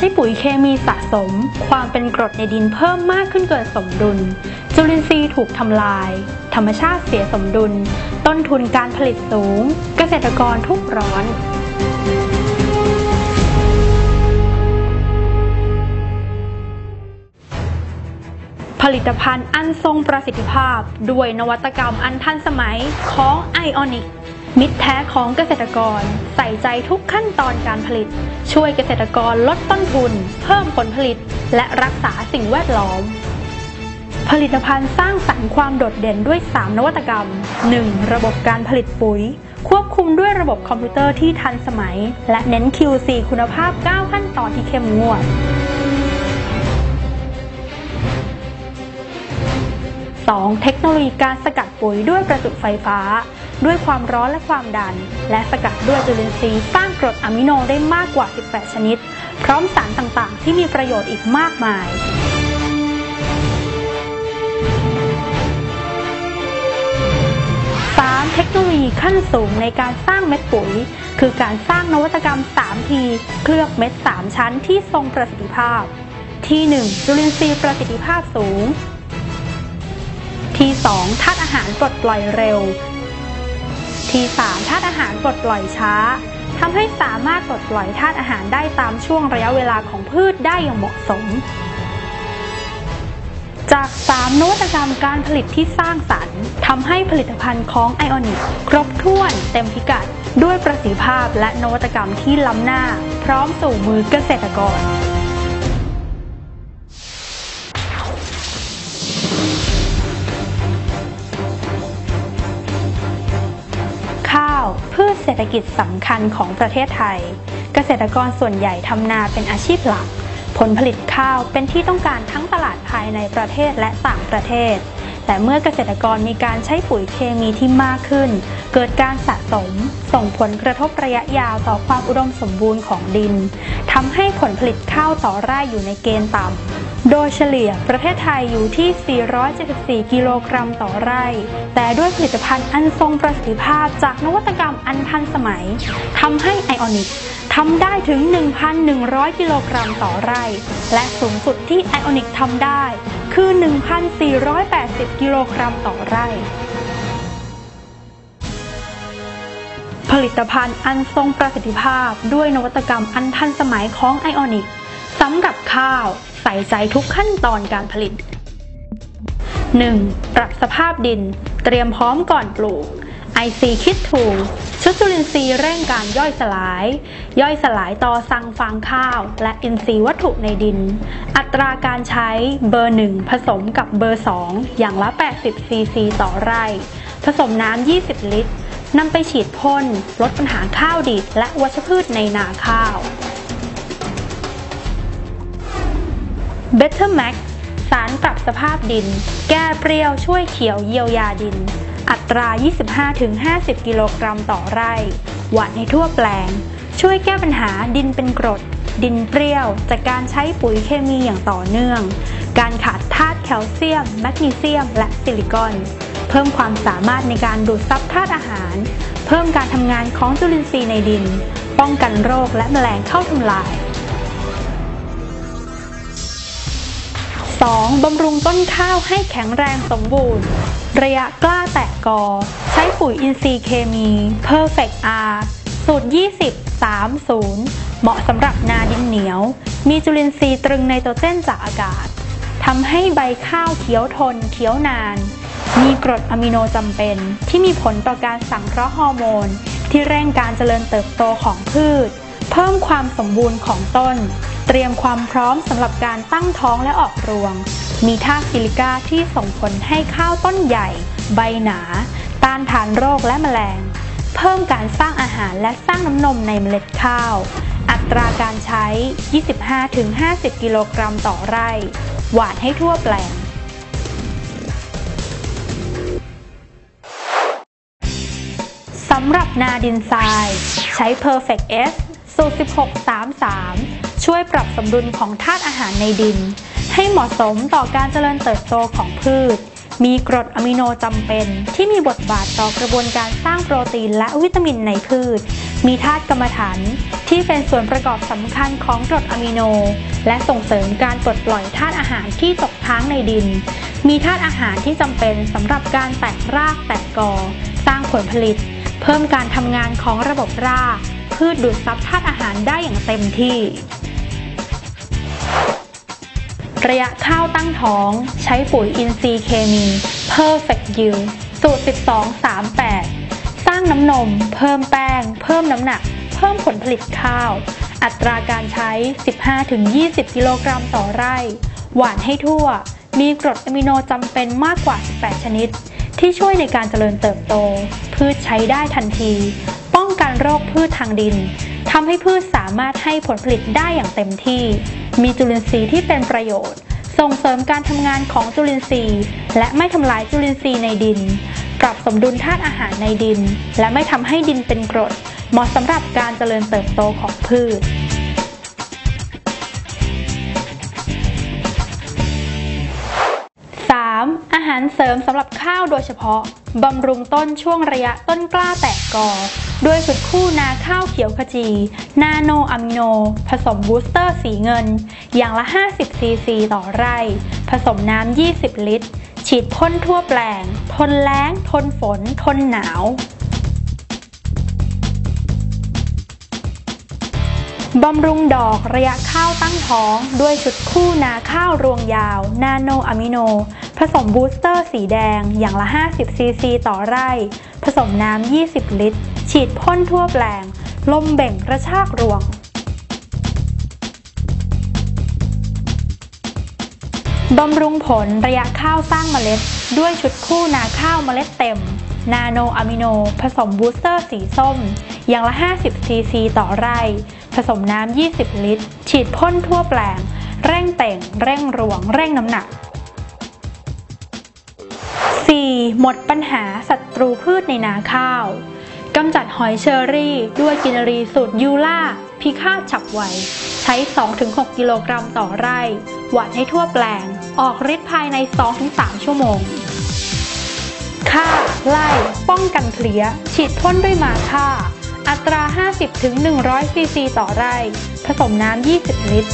ช้ปุ๋ยเคมีสะสม ความเป็นกรดในดินเพิ่มมากขึ้นเกินสมดุล จุลินทรีย์ถูกทำลาย ธรรมชาติเสียสมดุล ต้นทุนการผลิตสูง เกษตรกรทุกร้อนผลิตภัณฑ์อันทรงประสิทธิภาพ ด้วยนวัตกรรมอันทันสมัยของไอออนิก มิตรแท้ของเกษตรกรใส่ใจทุกขั้นตอนการผลิต ช่วยเกษตรกรลดต้นทุน เพิ่มผลผลิต และรักษาสิ่งแวดล้อม ผลิตภัณฑ์สร้างสรรค์ความโดดเด่นด้วย 3 นวัตกรรม 1. ระบบการผลิตปุ๋ย ควบคุมด้วยระบบคอมพิวเตอร์ที่ทันสมัย และเน้น QC คุณภาพ 9 ขั้นตอนที่เข้มงวด 2. เทคโนโลยีการสกัดปุ๋ยด้วยประจุไฟฟ้า ด้วยความร้อนและความดัน และสกัดด้วยจุลินทรีย์สร้างกรดอะมิโนได้มากกว่า 18 ชนิด พร้อมสารต่างๆ ที่มีประโยชน์อีกมากมาย 3. เทคโนโลยีขั้นสูงในการสร้างเม็ดปุ๋ย คือการสร้างนวัตกรรม 3T เคลือบเม็ด 3 ชั้นที่ทรงประสิทธิภาพ ที่ 1 จุลินทรีย์ประสิทธิภาพสูง ที่ 2 ธาตุอาหารปลดปล่อยเร็ว ที่ 3 ธาตุอาหารปลดปล่อยช้าทำให้สามารถปลดปล่อยธาตุอาหารได้ตามช่วงระยะเวลาของพืชได้อย่างเหมาะสม จาก 3นวัตกรรมการผลิตที่สร้างสรรค์ทำให้ผลิตภัณฑ์ของไอออนิกครบถ้วนเต็มพิกัด ด้วยประสิทธิภาพและนวัตกรรมที่ล้ำหน้า พร้อมสู่มือเกษตรกร ฐกิจสำคัญของประเทศไทย เกษตรกรส่วนใหญ่ทำนาเป็นอาชีพหลัก ผลผลิตข้าวเป็นที่ต้องการทั้งตลาดภายในประเทศและต่างประเทศ แต่เมื่อเกษตรกรมีการใช้ปุ๋ยเคมีที่มากขึ้น เกิดการสะสม ส่งผลกระทบระยะยาวต่อความอุดมสมบูรณ์ของดินทำให้ผลผลิตข้าวต่อไร่อยู่ในเกณฑ์ต่ำ โดยเฉลี่ยประเทศไทยอยู่ที่ 474 กิโลกรัมต่อไร่ แต่ด้วยผลิตภัณฑ์อันทรงประสิทธิภาพจากนวัตกรรมอันทันสมัยทำให้ไอออนิกทำได้ถึง 1,100 กิโลกรัมต่อไร่ และสูงสุดที่ไอออนิกทำได้ คือ 1,480 กิโลกรัมต่อไร่ ผลิตภัณฑ์อันทรงประสิทธิภาพด้วยนวัตกรรมอันทันสมัยของไอออนิก สำหรับข้าว ใส่ใจทุกขั้นตอนการผลิต 1. ปรับสภาพดิน เตรียมพร้อมก่อนปลูก IC Kit 2ชุดจุลินทรีย์เร่งการย่อยสลาย ย่อยสลายต่อสังฟางข้าว และอินทรีย์วัตถุในดิน อัตราการใช้เบอร์ 1 ผสมกับเบอร์ 2 อย่างละ 80 ซีซีต่อไร่ ผสมน้ำ 20 ลิตรนำไปฉีดพ่น ลดปัญหาข้าวดีดและวัชพืชในนาข้าว Better Max สารปรับสภาพดิน แก้เปรี้ยวช่วยเขียวเยียวยาดิน อัตรา 25-50 กิโลกรัมต่อไร่ หว่านให้ทั่วแปลง ช่วยแก้ปัญหาดินเป็นกรด ดินเปรี้ยว จากการใช้ปุ๋ยเคมีอย่างต่อเนื่อง การขาดธาตุแคลเซียม แมกนีเซียม และซิลิคอน เพิ่มความสามารถในการดูดซับธาตุอาหาร เพิ่มการทำงานของจุลินทรีย์ในดิน ป้องกันโรคและแมลงเข้าทำลาย 2. บำรุงต้นข้าวให้แข็งแรงสมบูรณ์ ระยะกล้าแตกกอ ใช้ปุ๋ยอินทรีย์เคมี Perfect R สูตร 20 30 เหมาะสำหรับนาดินเหนียว มีจุลินทรีย์ตรึงไนโตรเจนจากอากาศทำให้ใบข้าวเขียวทนเขียวนาน มีกรดอะมิโนจำเป็น ที่มีผลต่อการสังเคราะห์ฮอร์โมน ที่เร่งการเจริญเติบโตของพืช เพิ่มความสมบูรณ์ของต้น เตรียมความพร้อมสำหรับการตั้งท้องและออกรวง มีธาตุซิลิก้าที่ส่งผลให้ข้าวต้นใหญ่ ใบหนา ต้านทานโรคและแมลง เพิ่มการสร้างอาหารและสร้างน้ำนมในเมล็ดข้าว อัตราการใช้ 25-50 กิโลกรัมต่อไร่ หวานให้ทั่วแปลงสำหรับนาดินทราย ใช้ Perfect S สูตร1633 ช่วยปรับสมดุลของธาตุอาหารในดิน ให้เหมาะสมต่อการเจริญเติบโตของพืช มีกรดอะมิโนจำเป็น ที่มีบทบาทต่อกระบวนการสร้างโปรตีนและวิตามินในพืช มีธาตุกรรมฐานที่เป็นส่วนประกอบสำคัญของกรดอะมิโน และส่งเสริมการปลดปล่อยธาตุอาหารที่ตกค้างในดิน มีธาตุอาหารที่จำเป็นสำหรับการแตกรากแตกกอ สร้างผลผลิต เพิ่มการทำงานของระบบรากพืชดูดซับธาตุอาหารได้อย่างเต็มที่ ระยะข้าวตั้งท้อง ใช้ปุ๋ยอินทรีย์เคมี Perfect Yield สูตร 1238 สร้างน้ำนม เพิ่มแป้ง เพิ่มน้ำหนัก เพิ่มผลผลิตข้าว อัตราการใช้ 15-20 กิโลกรัมต่อไร่ หวานให้ทั่ว มีกรดอะมิโนจำเป็นมากกว่า 18 ชนิด ที่ช่วยในการเจริญเติบโต พืชใช้ได้ทันที ป้องกันโรคพืชทางดินทำให้พืชสามารถให้ผลผลิตได้อย่างเต็มที่ มีจุลินทรีย์ที่เป็นประโยชน์ ส่งเสริมการทำงานของจุลินทรีย์ และไม่ทำลายจุลินทรีย์ในดิน ปรับสมดุลธาตุอาหารในดิน และไม่ทำให้ดินเป็นกรด เหมาะสำหรับการเจริญเติบโตของพืช 3. อาหารเสริมสำหรับข้าวโดยเฉพาะ บำรุงต้นช่วงระยะต้นกล้าแตกกอ ด้วยสุดคู่นาข้าวเขียวขจี นาโนอะมิโน ผสมบูสเตอร์สีเงิน อย่างละ 50 ซีซีต่อไร่ ผสมน้ำ 20 ลิตร ฉีดพ่นทั่วแปลง ทนแล้ง ทนฝน ทนหนาว บำรุงดอกระยะข้าวตั้งท้อง ด้วยชุดคู่นาข้าวรวงยาว นาโนอะมิโน ผสมบูสเตอร์สีแดงอย่างละ 50 ซีซีต่อไร่ ผสมน้ำ 20 ลิตร ฉีดพ่นทั่วแปลง ลมเบ่งกระชากรวง บำรุงผลระยะข้าวสร้างเมล็ด ด้วยชุดคู่นาข้าวเมล็ดเต็ม นาโนอะมิโน ผสมบูสเตอร์สีส้ม อย่างละ 50 ซีซีต่อไร่ ผสมน้ำ 20 ลิตร ฉีดพ่นทั่วแปลง เร่งเต่ง เร่งรวง เร่งน้ำหนัก 4. หมดปัญหาศัตรูพืชในนาข้าวกำจัดหอยเชอรี่ ด้วยกินรีสูตรยูล่า พิฆาตฉับไว ใช้ 2-6 กิโลกรัมต่อไร่ หว่านให้ทั่วแปลง ออกฤทธิ์ภายใน 2-3 ชั่วโมงฆ่าไล่ ป้องกันเพลี้ย ฉีดพ่นด้วยมาฆ่า อัตรา 50-100 ซีซีต่อไร่ ผสมน้ำ 20 ลิตร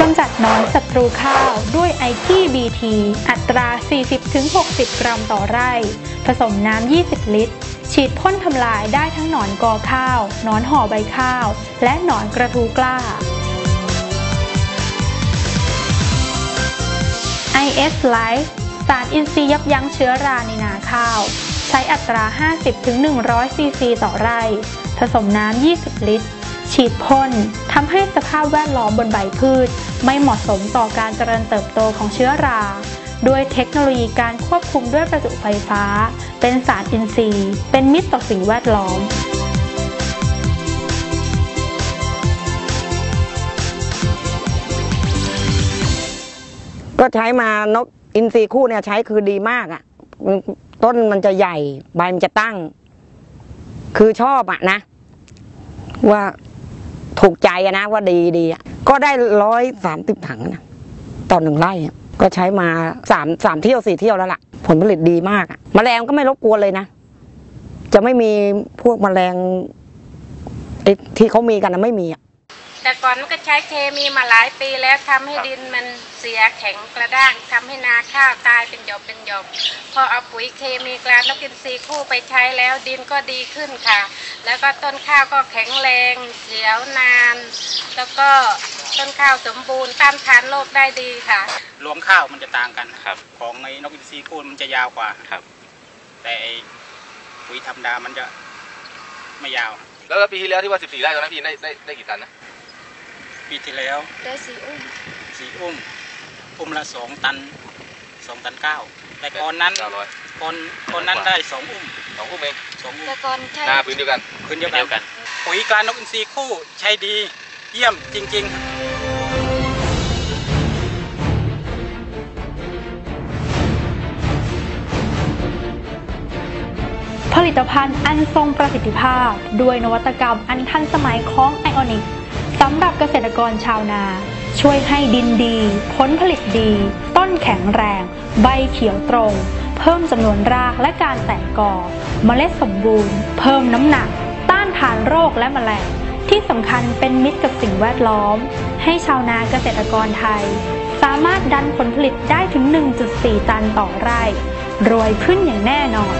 กำจัดนอนศัตรูข้าวด้วยไอคีบีทีอัตรา 40-60 กรัมต่อไร่ ผสมน้ำ 20 ลิตร ฉีดพ่นทำลายได้ทั้งหนอนกอข้าว หนอนห่อใบข้าว และหนอนกระทูกล้า IS Life สารอินทรีย์ยับยั้งเชื้อราในนาข้าว ช้อัตรา 50-100 ซีซีต่อไร่ ผสมน้ำ 20 ลิตร ฉีดพ่นทำให้สภาพแวดล้อมบนใบพืช ไม่เหมาะสมต่อการเจริญเติบโตของเชื้อรา ด้วยเทคโนโลยีการควบคุมด้วยประจุไฟฟ้า เป็นสารอินทรีย์ เป็นมิตรต่อสิ่งแวดล้อมก็ใช้มานกอินทรีย์คู่เนี่ยใช้คือดีมากอะ่ะ ต้นมันจะใหญ่ใบมันจะตั้ง คือชอบอะนะ ว่าถูกใจอะนะว่าดีดีก็ได้ร้อยสามสิบถังนะต่อหนึ่งไร่ก็ใช้มาสามสามเที่ยวสี่เที่ยวแล้วล่ะ ผลผลิตดีมากอะแมลงก็ไม่รบกวนเลยนะ จะไม่มีพวกแมลงที่เขามีกันนะไม่มีอะ แต่ก่อนมันก็ใช้เคมีมาหลายปีแล้วทำให้ดินมันเสียแข็งกระด้างทำให้นาข้าวตายเป็นหยอบเป็นหยอบพอเอาปุ๋ยเคมีกลานนกอินทรีย์คู่ไปใช้แล้วดินก็ดีขึ้นค่ะ แล้วก็ต้นข้าวก็แข็งแรงเขียวนาน แล้วก็ต้นข้าวสมบูรณ์ต้านทานโรคได้ดีค่ะรวงข้าวมันจะต่างกันครับ ของในนกอินทรีคูณมันจะยาวกว่าครับ แต่ไอ้ปุ๋ยธรรมดามันจะไม่ยาวแล้วแล้วปีที่แล้วที่ว่า 14ไร่ตอนนั้นพี่ได้ได้ได้กี่ตันนะ ปีที่แล้ว ได้สีอุ้มสี่อุ้มอุ้มละสองตันสองตันเก้าแต่ก่อนนั้นเก้าร้อย ก่อนก่อนนั้นได้สองอุ้มสองคู่เองสองอุ้มแต่ก่อนใช้หน้าพื้นเดียวกันคืนเดียวกัน ปุ๋ยกลารนกอินทรีคู่ใช้ดีเยี่ยมจริง ๆ ผลิตภัณฑ์อันทรงประสิทธิภาพ ด้วยนวัตกรรมอันทันสมัยของไอออนิก สำหรับเกษตรกรชาวนา ช่วยให้ดินดี ผลผลิตดี ต้นแข็งแรง ใบเขียวตรง เพิ่มจำนวนรากและการแตกกอ เมล็ดสมบูรณ์ เพิ่มน้ำหนัก ต้านทานโรคและแมลงที่สำคัญเป็นมิตรกับสิ่งแวดล้อม ให้ชาวนาเกษตรกรไทย สามารถดันผลผลิตได้ถึง 1.4 ตันต่อไร่ รวยขึ้นอย่างแน่นอน